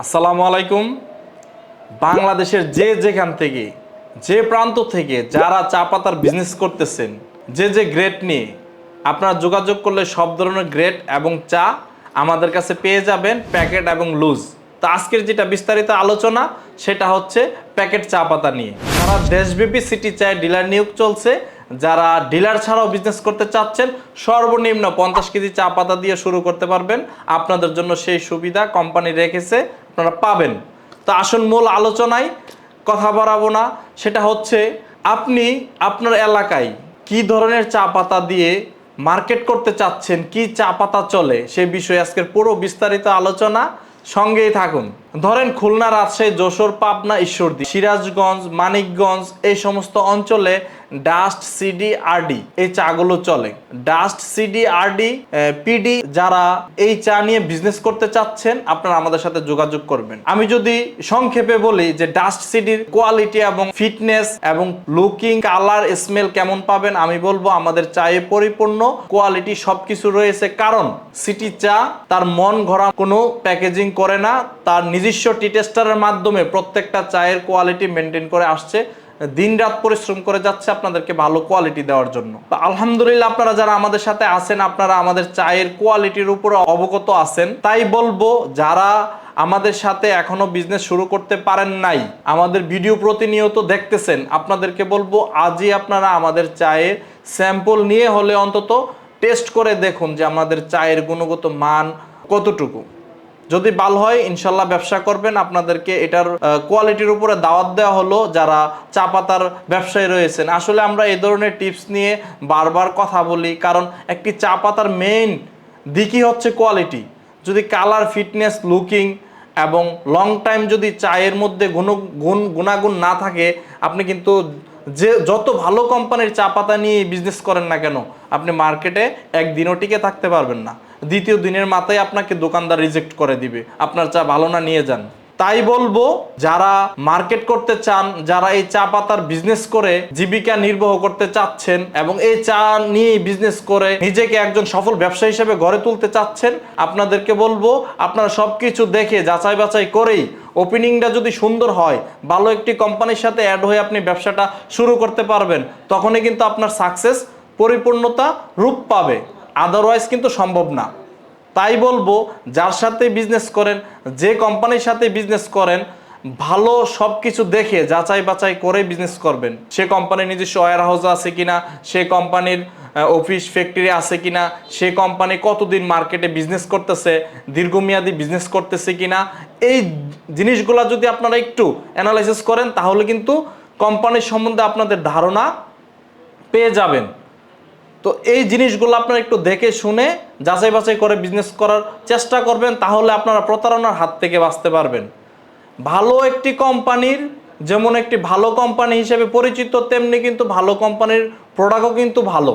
আসসালামু আলাইকুম। বাংলাদেশের যে যেখান থেকে, যে প্রান্ত থেকে যারা চা পাতার বিজনেস করতেছেন, যে যে গ্রেড নিয়ে, আপনারা যোগাযোগ করলে সব ধরনের গ্রেড এবং চা আমাদের কাছে পেয়ে যাবেন প্যাকেট এবং লুজ তো আজকের যেটা বিস্তারিত আলোচনা, সেটা হচ্ছে প্যাকেট চা পাতা নিয়ে। সারা দেশব্যাপী সিটি চায়ের ডিলার নিয়োগ চলছে, যারা ডিলার ছাড়াও বিজনেস করতে চাচ্ছেন, সর্বনিম্ন পঞ্চাশ কেজি চা পাতা দিয়ে শুরু করতে পারবেন। আপনাদের জন্য সেই সুবিধা কোম্পানি রেখেছে। আপনারা পাবেন। তো আসুন মূল আলোচনায় কথা বাড়াবো না, সেটা হচ্ছে আপনি আপনার এলাকায় কি ধরনের চা পাতা দিয়ে মার্কেট করতে চাচ্ছেন, কি চা পাতা চলে, সে বিষয়ে আজকের পুরো বিস্তারিত আলোচনা সঙ্গেই থাকুন। ধরেন খুলনা, রাজশাহী, যশোর, পাবনা, ঈশ্বরদী, সিরাজগঞ্জ, মানিকগঞ্জ, এই সমস্ত অঞ্চলে ডাস্ট সিডি আরডি এই চাগুলো চলে। ডাস্ট সিডি আরডি পিডি যারা এই চা নিয়ে বিজনেস করতে চাচ্ছেন, আপনারা আমাদের সাথে যোগাযোগ করবেন। আমি যদি সংক্ষেপে বলি যে ডাস্ট সিডির কোয়ালিটি এবং ফিটনেস এবং লুকিং কালার স্মেল কেমন পাবেন, আমি বলব আমাদের চায়ে পরিপূর্ণ কোয়ালিটি সবকিছু রয়েছে। কারণ সিটি চা তার মন ঘোরা কোনো প্যাকেজিং করে না, তার নিজস্ব টি টেস্টারের মাধ্যমে প্রত্যেকটা চায়ের কোয়ালিটি মেনটেন করে আসছে। দিন রাত পরিশ্রম করে যাচ্ছে আপনাদেরকে ভালো কোয়ালিটি দেওয়ার জন্য। তো আলহামদুলিল্লাহ আপনারা যারা আমাদের সাথে আছেন, আপনারা আমাদের চায়ের কোয়ালিটির উপরে অবগত আছেন। তাই বলব, যারা আমাদের সাথে এখনও বিজনেস শুরু করতে পারেন নাই, আমাদের ভিডিও প্রতিনিয়ত দেখতেছেন, আপনাদেরকে বলব, আজই আপনারা আমাদের চায়ের স্যাম্পল নিয়ে হলে অন্তত টেস্ট করে দেখুন যে আমাদের চায়ের গুণগত মান কতটুকু। যদি ভালো হয়, ইনশাল্লাহ ব্যবসা করবেন। আপনাদেরকে এটার কোয়ালিটির উপরে দাওয়াত দেওয়া হলো, যারা চা পাতার ব্যবসায়ী রয়েছেন। আসলে আমরা এই ধরনের টিপস নিয়ে বারবার কথা বলি, কারণ একটি চা পাতার মেইন দিকই হচ্ছে কোয়ালিটি যদি কালার ফিটনেস লুকিং এবং লং টাইম যদি চায়ের মধ্যে গুণ গুণ, গুণাগুণ না থাকে, আপনি কিন্তু যে, যত ভালো কোম্পানির চা পাতা নিয়ে বিজনেস করেন না কেন, আপনি মার্কেটে একদিনও টিকে থাকতে পারবেন না। দ্বিতীয় দিনের মাথায় আপনাকে দোকানদার রিজেক্ট করে দিবে। আপনার চা ভালো না, নিয়ে যান। তাই বলব, যারা মার্কেট করতে চান, যারা এই চা পাতার বিজনেস করে, জীবিকা নির্বাহ করতে চাচ্ছেন এবং এই চা নিয়ে বিজনেস করে, নিজেকে একজন সফল ব্যবসা হিসেবে গড়ে তুলতে চাচ্ছেন, আপনাদেরকে বলব, আপনারা সবকিছু দেখে, যাচাই বাছাই করেই ওপেনিংটা যদি সুন্দর হয়, ভালো একটি কোম্পানির সাথে অ্যাড হয়ে আপনি ব্যবসাটা শুরু করতে পারবেন, তখনই কিন্তু আপনার সাকসেস পরিপূর্ণতা রূপ পাবে। আদারওয়াইজ কিন্তু সম্ভব না। তাই বলব, যার সাথে বিজনেস করেন, যে কোম্পানির সাথে বিজনেস করেন, ভালো সব কিছু দেখে, যাচাই বাছাই করে বিজনেস করবেন। সে কোম্পানির নিজস্ব ওয়ার হাউস আছে কিনা, সে কোম্পানির অফিস ফ্যাক্টরি আছে কিনা, সে কোম্পানি কতদিন মার্কেটে বিজনেস করতেছে, দীর্ঘমেয়াদী বিজনেস করতেছে কিনা, এই জিনিসগুলো যদি আপনারা একটু অ্যানালাইসিস করেন, তাহলে কিন্তু কোম্পানির সম্বন্ধে আপনাদের ধারণা পেয়ে যাবেন। তো এই জিনিসগুলো আপনারা একটু দেখে শুনে, যাচাই বাছাই করে বিজনেস করার চেষ্টা করবেন, তাহলে আপনারা প্রতারণার হাত থেকে বাঁচতে পারবেন। ভালো একটি কোম্পানির যেমন একটি ভালো কোম্পানি হিসেবে পরিচিত, তেমনি কিন্তু ভালো কোম্পানির প্রোডাক্টও কিন্তু ভালো।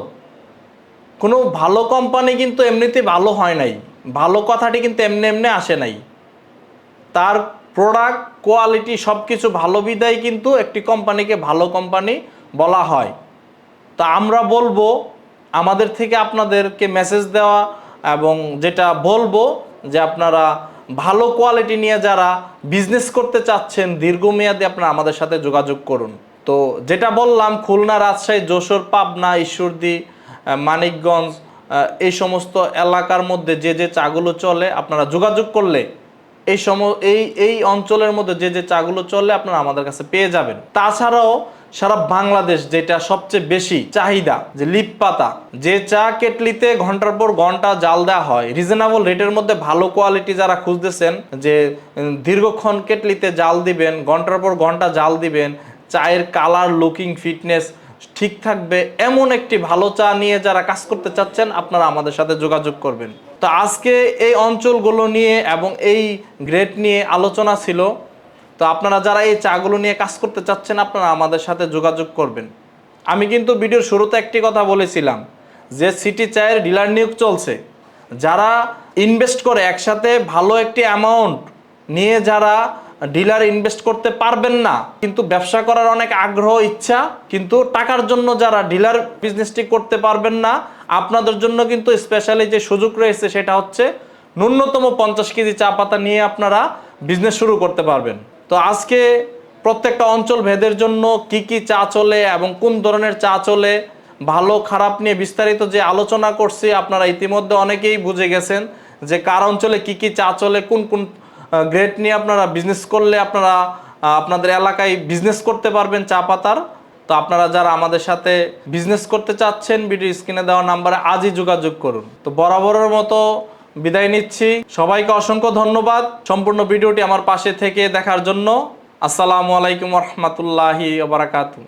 কোনো ভালো কোম্পানি কিন্তু এমনিতে ভালো হয় নাই। ভালো কথাটি কিন্তু এমনি এমনি আসে নাই। তার প্রোডাক্ট কোয়ালিটি সব কিছু ভালো বিদায় কিন্তু একটি কোম্পানিকে ভালো কোম্পানি বলা হয়। তা আমরা বলব আমাদের থেকে আপনাদেরকে মেসেজ দেওয়া এবং যেটা বলব যে আপনারা ভালো কোয়ালিটি নিয়ে যারা বিজনেস করতে চাচ্ছেন, দীর্ঘমেয়াদী আপনারা আমাদের সাথে যোগাযোগ করুন। তো যেটা বললাম, খুলনা, রাজশাহী, যশোর, পাবনা, ঈশ্বরদী মানিকগঞ্জ এই সমস্ত এলাকার মধ্যে যে যে চাগুলো চলে, আপনারা যোগাযোগ করলে এই সম, এই এই অঞ্চলের মধ্যে যে যে চাগুলো চলে, আপনারা আমাদের কাছে পেয়ে যাবেন। তাছাড়াও সারা বাংলাদেশ যেটা সবচেয়ে বেশি চাহিদা, যে লিপ পাতা, যে চা কেটলিতে ঘণ্টার পর ঘণ্টা জাল দেওয়া হয় রিজনেবল রেটের মধ্যে ভালো কোয়ালিটি যারা খুঁজতেছেন, যে দীর্ঘক্ষণ কেটলিতে জাল দিবেন, ঘণ্টার পর ঘণ্টা জাল দিবেন, চায়ের কালার লুকিং ফিটনেস ঠিক থাকবে। এমন একটি ভালো চা নিয়ে যারা কাজ করতে চাচ্ছেন, আপনারা আমাদের সাথে যোগাযোগ করবেন। তো আজকে এই অঞ্চলগুলো নিয়ে এবং এই গ্রেড নিয়ে আলোচনা ছিল। তো আপনারা যারা এই চাগুলো নিয়ে কাজ করতে চাচ্ছেন, আপনারা আমাদের সাথে যোগাযোগ করবেন। আমি কিন্তু ভিডিওর শুরুতে একটি কথা বলেছিলাম যে সিটি চায়ের ডিলার নিয়োগ চলছে। যারা ইনভেস্ট করে একসাথে ভালো একটি অ্যামাউন্ট নিয়ে যারা ডিলার ইনভেস্ট করতে পারবেন না। কিন্তু ব্যবসা করার অনেক আগ্রহ, ইচ্ছা, কিন্তু টাকার জন্য যারা ডিলার বিজনেসটি করতে পারবেন না, আপনাদের জন্য কিন্তু স্পেশালি যে সুযোগ রয়েছে সেটা হচ্ছে ন্যূনতম পঞ্চাশ কেজি চা পাতা নিয়ে আপনারা বিজনেস শুরু করতে পারবেন। তো আজকে প্রত্যেকটা অঞ্চল ভেদের জন্য কি কি চা চলে এবং কোন ধরনের চা চলে, ভালো খারাপ নিয়ে বিস্তারিত যে আলোচনা করছি, আপনারা ইতিমধ্যে অনেকেই বুঝে গেছেন যে কার অঞ্চলে কি কি চা চলে, কোন কোন গ্রেড নিয়ে আপনারা বিজনেস করলে আপনারা আপনাদের এলাকায় বিজনেস করতে পারবেন চা পাতার। তো আপনারা যারা আমাদের সাথে বিজনেস করতে চাচ্ছেন, ভিডিও স্ক্রিনে দেওয়া নাম্বারে আজই যোগাযোগ করুন। তো বরাবরের মতো বিদায় নিচ্ছি। সবাইকে অসংখ্য ধন্যবাদ সম্পূর্ণ ভিডিওটি আমার পাশে থেকে দেখার জন্য। আসসালামু আলাইকুম রহমতুল্লাহি বারাকাতু